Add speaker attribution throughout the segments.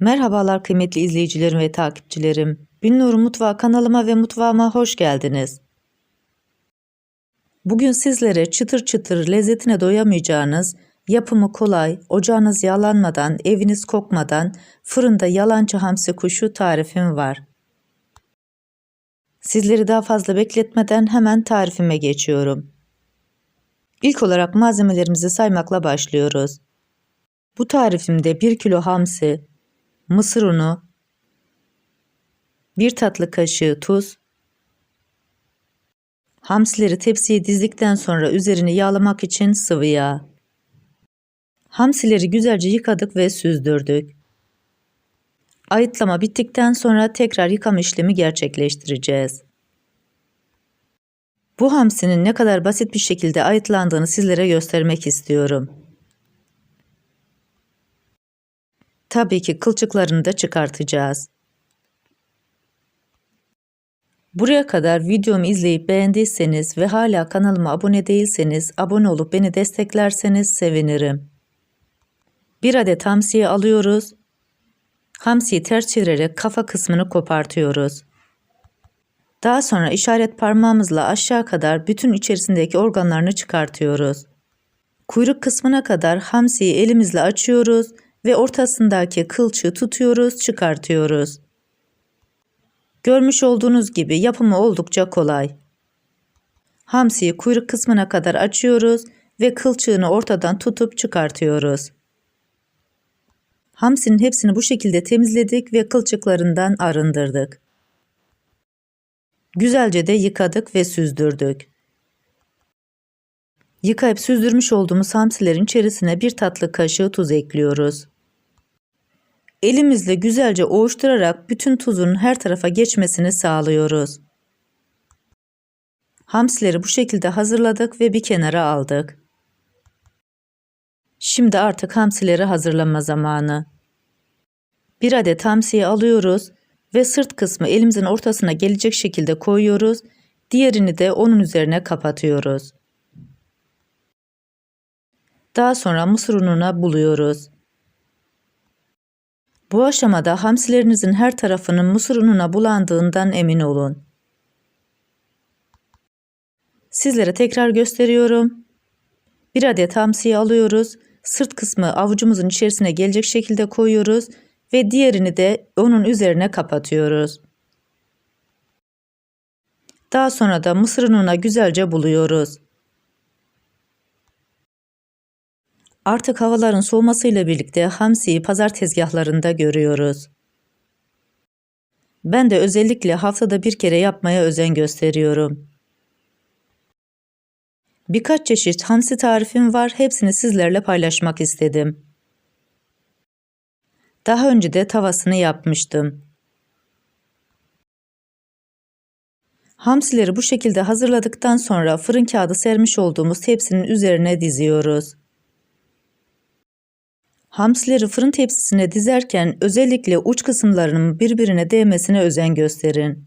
Speaker 1: Merhabalar kıymetli izleyicilerim ve takipçilerim. Binnur Mutfağı kanalıma ve mutfağıma hoş geldiniz. Bugün sizlere çıtır çıtır lezzetine doyamayacağınız, yapımı kolay, ocağınız yağlanmadan, eviniz kokmadan fırında yalancı hamsi kuşu tarifim var. Sizleri daha fazla bekletmeden hemen tarifime geçiyorum. İlk olarak malzemelerimizi saymakla başlıyoruz. Bu tarifimde 1 kilo hamsi, mısır unu, 1 tatlı kaşığı tuz, hamsileri tepsiye dizdikten sonra üzerini yağlamak için sıvı yağ. Hamsileri güzelce yıkadık ve süzdürdük. Ayıtlama bittikten sonra tekrar yıkama işlemi gerçekleştireceğiz. Bu hamsinin ne kadar basit bir şekilde ayıtlandığını sizlere göstermek istiyorum. Tabii ki kılçıklarını da çıkartacağız. Buraya kadar videomu izleyip beğendiyseniz ve hala kanalıma abone değilseniz abone olup beni desteklerseniz sevinirim. Bir adet hamsiyi alıyoruz. Hamsiyi ters çevirerek kafa kısmını kopartıyoruz. Daha sonra işaret parmağımızla aşağı kadar bütün içerisindeki organlarını çıkartıyoruz. Kuyruk kısmına kadar hamsiyi elimizle açıyoruz ve ortasındaki kılçığı tutuyoruz, çıkartıyoruz. Görmüş olduğunuz gibi yapımı oldukça kolay. Hamsiyi kuyruk kısmına kadar açıyoruz ve kılçığını ortadan tutup çıkartıyoruz. Hamsinin hepsini bu şekilde temizledik ve kılçıklarından arındırdık. Güzelce de yıkadık ve süzdürdük. Yıkayıp süzdürmüş olduğumuz hamsilerin içerisine bir tatlı kaşığı tuz ekliyoruz. Elimizle güzelce ovuşturarak bütün tuzun her tarafa geçmesini sağlıyoruz. Hamsileri bu şekilde hazırladık ve bir kenara aldık. Şimdi artık hamsileri hazırlama zamanı. Bir adet hamsiyi alıyoruz ve sırt kısmı elimizin ortasına gelecek şekilde koyuyoruz. Diğerini de onun üzerine kapatıyoruz. Daha sonra mısır ununa buluyoruz. Bu aşamada hamsilerinizin her tarafının mısır ununa bulandığından emin olun. Sizlere tekrar gösteriyorum. Bir adet hamsiyi alıyoruz. Sırt kısmı avucumuzun içerisine gelecek şekilde koyuyoruz ve diğerini de onun üzerine kapatıyoruz. Daha sonra da mısır ununa güzelce buluyoruz. Artık havaların soğumasıyla birlikte hamsiyi pazar tezgahlarında görüyoruz. Ben de özellikle haftada bir kere yapmaya özen gösteriyorum. Birkaç çeşit hamsi tarifim var, hepsini sizlerle paylaşmak istedim. Daha önce de tavasını yapmıştım. Hamsileri bu şekilde hazırladıktan sonra fırın kağıdı sermiş olduğumuz tepsinin üzerine diziyoruz. Hamsileri fırın tepsisine dizerken özellikle uç kısımlarının birbirine değmesine özen gösterin.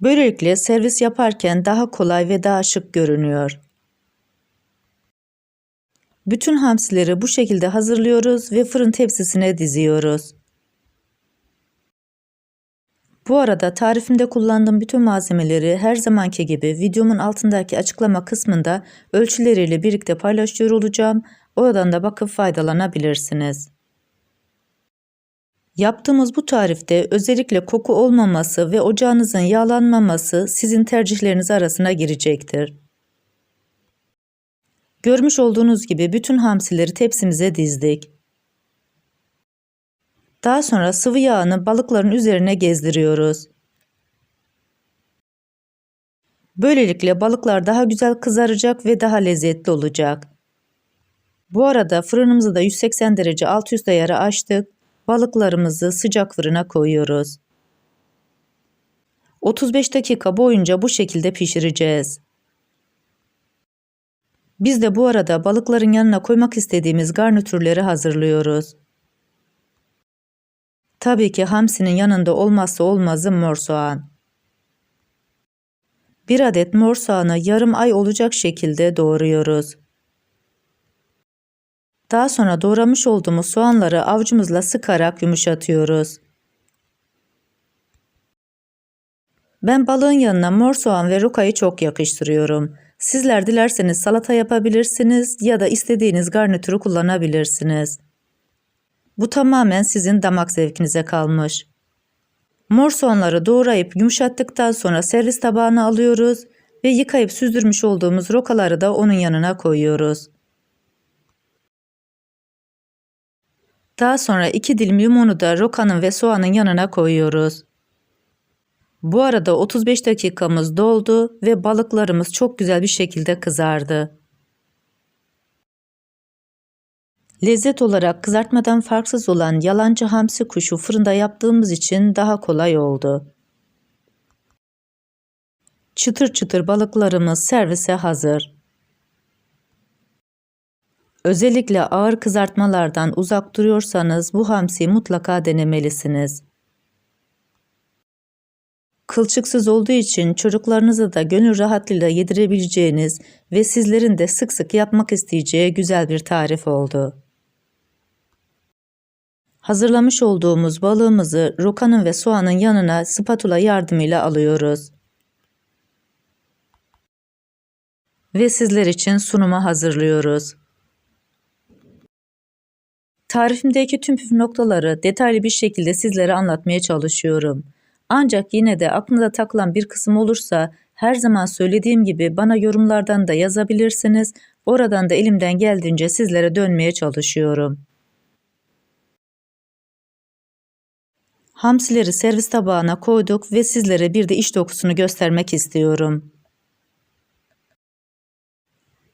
Speaker 1: Böylelikle servis yaparken daha kolay ve daha şık görünüyor. Bütün hamsileri bu şekilde hazırlıyoruz ve fırın tepsisine diziyoruz. Bu arada tarifimde kullandığım bütün malzemeleri her zamanki gibi videomun altındaki açıklama kısmında ölçüleriyle birlikte paylaşıyor olacağım. Oradan da bakıp faydalanabilirsiniz. Yaptığımız bu tarifte özellikle koku olmaması ve ocağınızın yağlanmaması sizin tercihleriniz arasına girecektir. Görmüş olduğunuz gibi bütün hamsileri tepsimize dizdik. Daha sonra sıvı yağını balıkların üzerine gezdiriyoruz. Böylelikle balıklar daha güzel kızaracak ve daha lezzetli olacak. Bu arada fırınımızı da 180 derece alt üst ayarı açtık. Balıklarımızı sıcak fırına koyuyoruz. 35 dakika boyunca bu şekilde pişireceğiz. Biz de bu arada balıkların yanına koymak istediğimiz garnitürleri hazırlıyoruz. Tabii ki hamsinin yanında olmazsa olmazı mor soğan. Bir adet mor soğanı yarım ay olacak şekilde doğruyoruz. Daha sonra doğramış olduğumuz soğanları avucumuzla sıkarak yumuşatıyoruz. Ben balığın yanına mor soğan ve rokayı çok yakıştırıyorum. Sizler dilerseniz salata yapabilirsiniz ya da istediğiniz garnitürü kullanabilirsiniz. Bu tamamen sizin damak zevkinize kalmış. Mor soğanları doğrayıp yumuşattıktan sonra servis tabağına alıyoruz ve yıkayıp süzdürmüş olduğumuz rokaları da onun yanına koyuyoruz. Daha sonra iki dilim limonu da rokanın ve soğanın yanına koyuyoruz. Bu arada 35 dakikamız doldu ve balıklarımız çok güzel bir şekilde kızardı. Lezzet olarak kızartmadan farksız olan yalancı hamsi kuşu fırında yaptığımız için daha kolay oldu. Çıtır çıtır balıklarımız servise hazır. Özellikle ağır kızartmalardan uzak duruyorsanız bu hamsiyi mutlaka denemelisiniz. Kılçıksız olduğu için çocuklarınıza da gönül rahatlığıyla yedirebileceğiniz ve sizlerin de sık sık yapmak isteyeceği güzel bir tarif oldu. Hazırlamış olduğumuz balığımızı rokanın ve soğanın yanına spatula yardımıyla alıyoruz. Ve sizler için sunuma hazırlıyoruz. Tarifimdeki tüm püf noktaları detaylı bir şekilde sizlere anlatmaya çalışıyorum. Ancak yine de aklınıza takılan bir kısım olursa her zaman söylediğim gibi bana yorumlardan da yazabilirsiniz. Oradan da elimden geldiğince sizlere dönmeye çalışıyorum. Hamsileri servis tabağına koyduk ve sizlere bir de iç dokusunu göstermek istiyorum.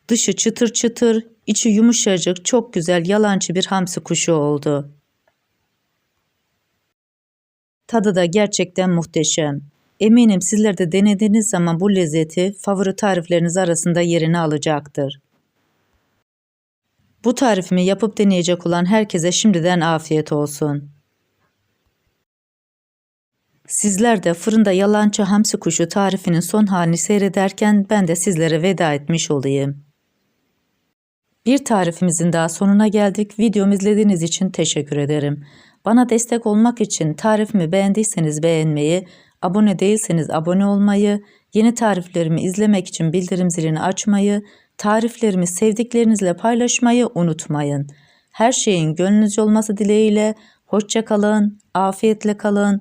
Speaker 1: Dışı çıtır çıtır, içi yumuşacık, çok güzel yalancı bir hamsi kuşu oldu. Tadı da gerçekten muhteşem. Eminim sizler de denediğiniz zaman bu lezzeti favori tarifleriniz arasında yerini alacaktır. Bu tarifimi yapıp deneyecek olan herkese şimdiden afiyet olsun. Sizler de fırında yalancı hamsi kuşu tarifinin son halini seyrederken ben de sizlere veda etmiş olayım. Bir tarifimizin daha sonuna geldik. Videomu izlediğiniz için teşekkür ederim. Bana destek olmak için tarifimi beğendiyseniz beğenmeyi, abone değilseniz abone olmayı, yeni tariflerimi izlemek için bildirim zilini açmayı, tariflerimi sevdiklerinizle paylaşmayı unutmayın. Her şeyin gönlünüzce olması dileğiyle hoşça kalın, afiyetle kalın,